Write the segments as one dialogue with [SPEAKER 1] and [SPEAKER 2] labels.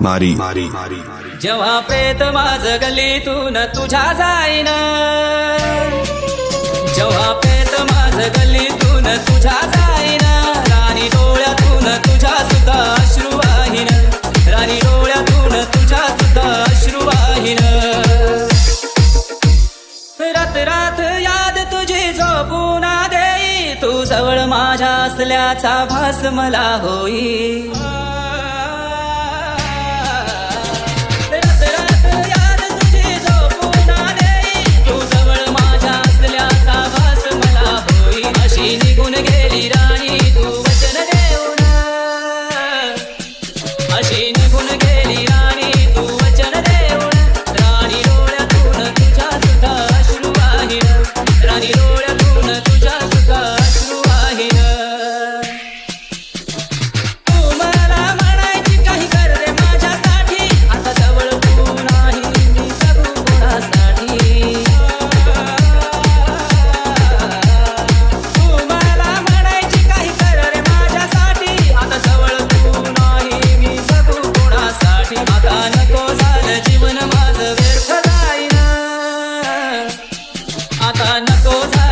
[SPEAKER 1] मारी. मारी मारी
[SPEAKER 2] जेव्हा प्रेत माझ न तुझ्या जाईन. जेव्हा प्रेत माझ न तुझ्या जाईन. राणी डोळ्यातून तुझ्या सुद्धा अश्रू वाहिन. राणी डोळ्यातून तुझ्या सुद्धा अश्रू वाहिन. रात रात याद तुझी झोपून देई तू जवळ माझ्या असल्याचा भास मला होई.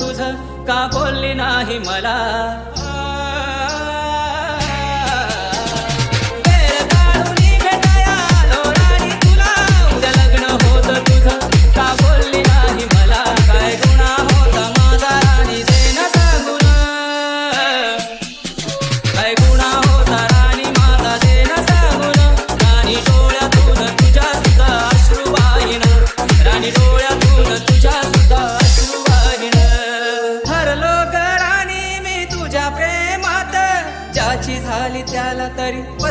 [SPEAKER 2] तुझ का बोलली नाही मला?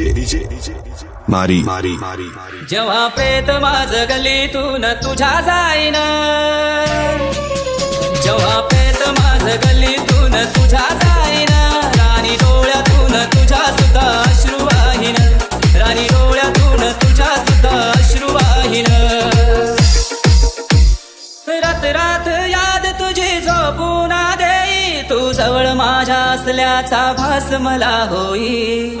[SPEAKER 1] मारी. मारी. मारी
[SPEAKER 2] जेव्हा प्रेत माझ गलीतून तुझ्या जाईन. जेव्हा प्रेत माझ गलीतून तुझ्या जाईन. राणी डोळ्यातून तुझ्या सुद्धा अश्रू वाहिन. राणी डोळ्यातून तुझ्या सुद्धा अश्रू वाहिन. रात रात याद तुझी झोपून देई तू जवळ माझ्या असल्याचा भास मला होई.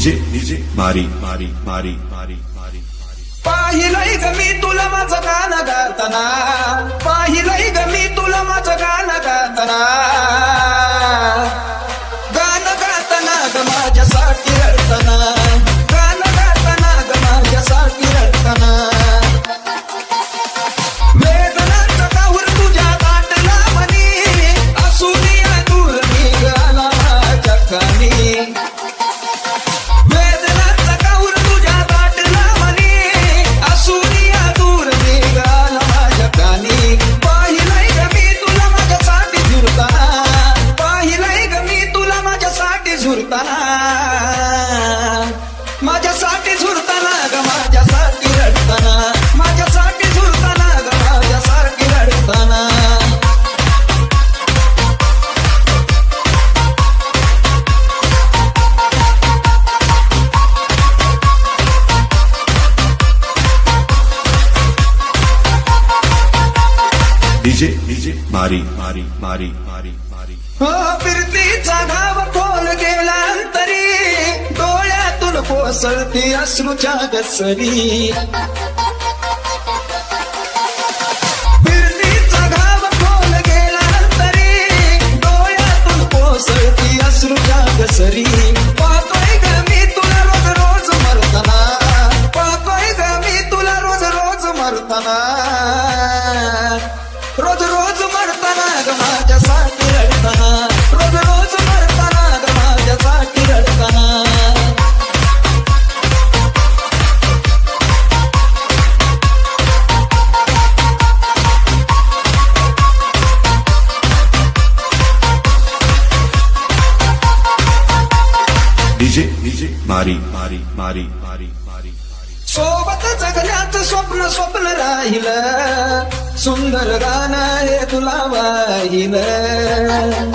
[SPEAKER 1] निजे निजे मारी मारी मारी मारी मारी
[SPEAKER 3] पाहिलंय ग मी तुला माझं गाणं गाताना. पाहिलंय ग मी तुला माझं गाणं गाताना. गाणं गाताना ग माझ्यासाठी रडताना. गाणं गाताना ग माझ्यासाठी रडताना. 这里。वाहिलं सुंदर गाणं हे तुला वाहिलं.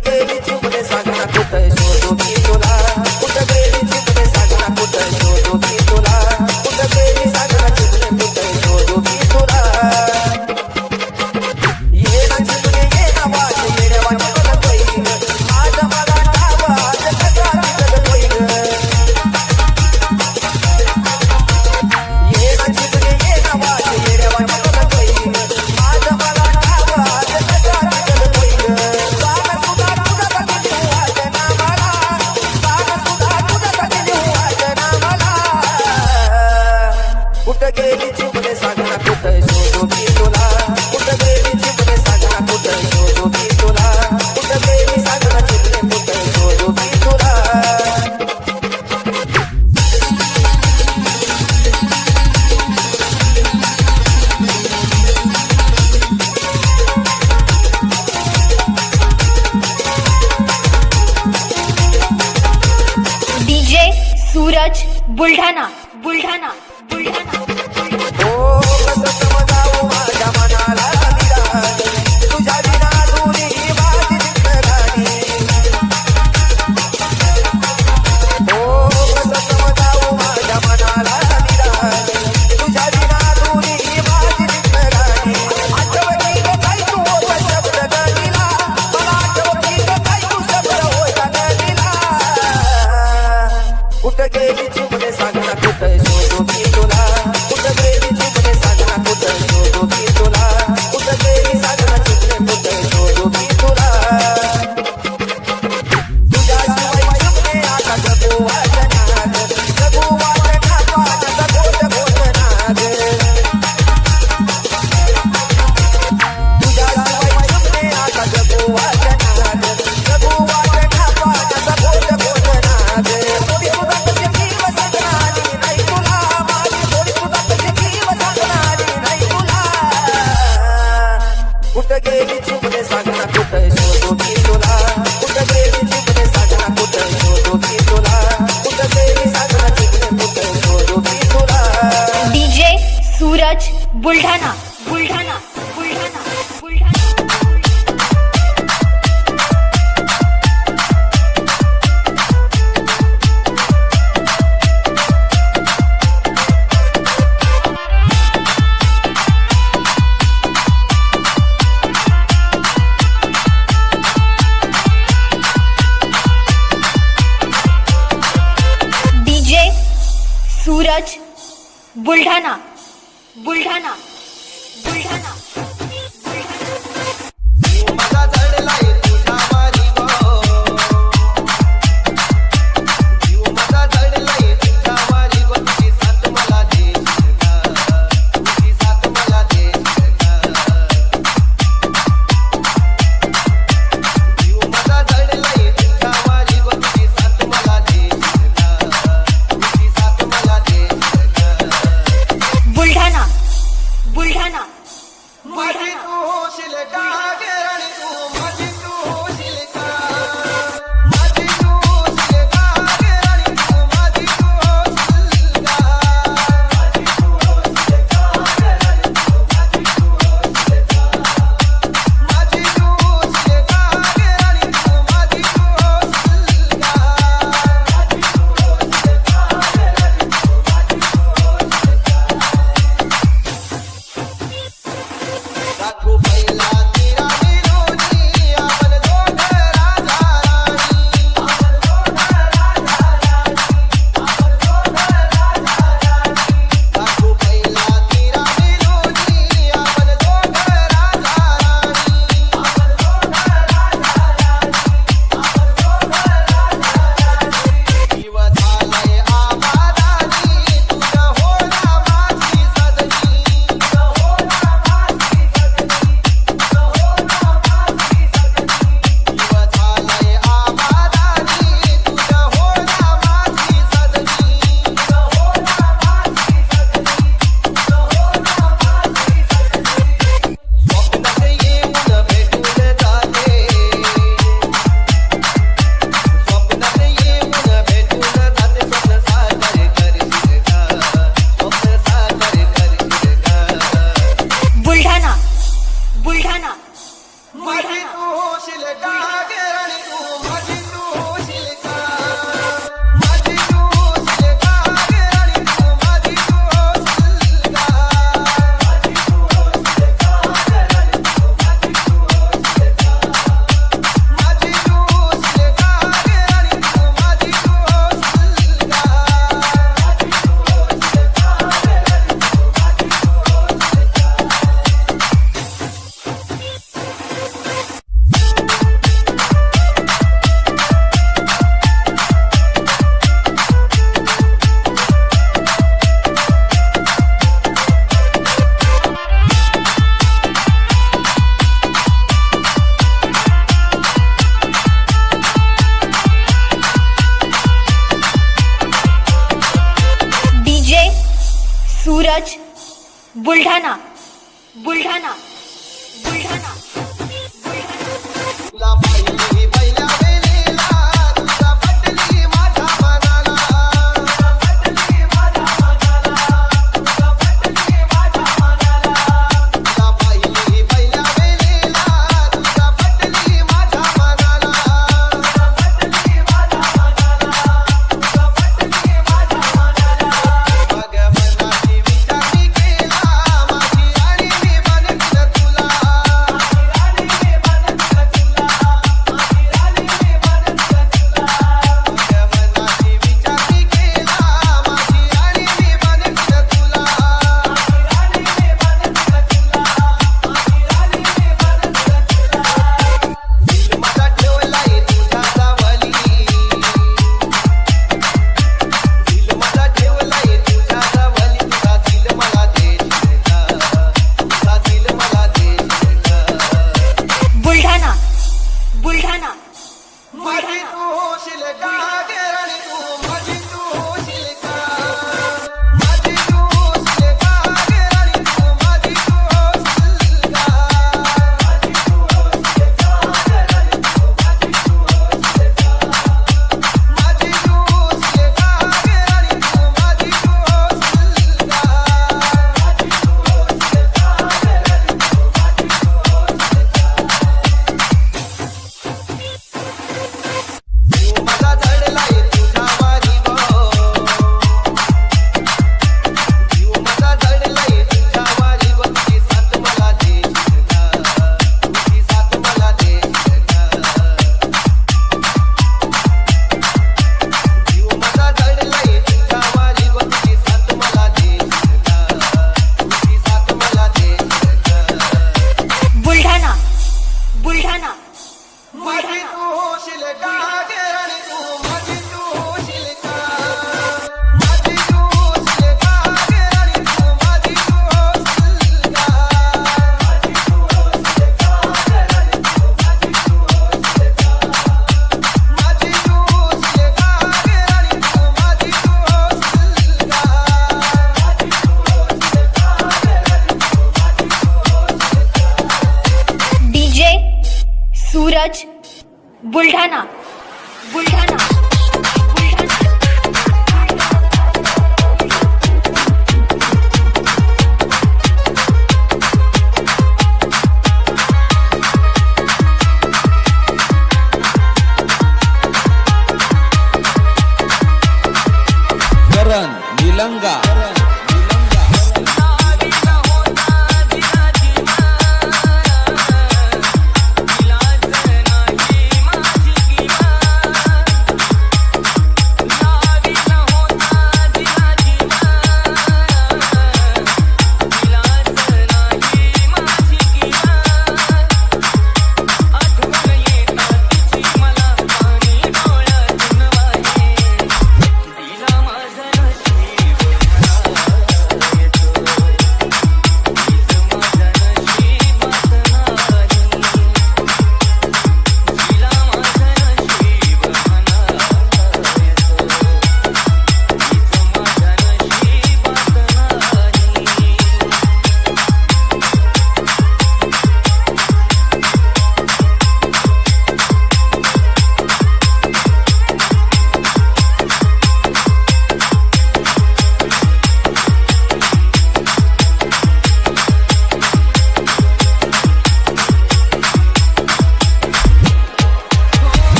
[SPEAKER 4] que querido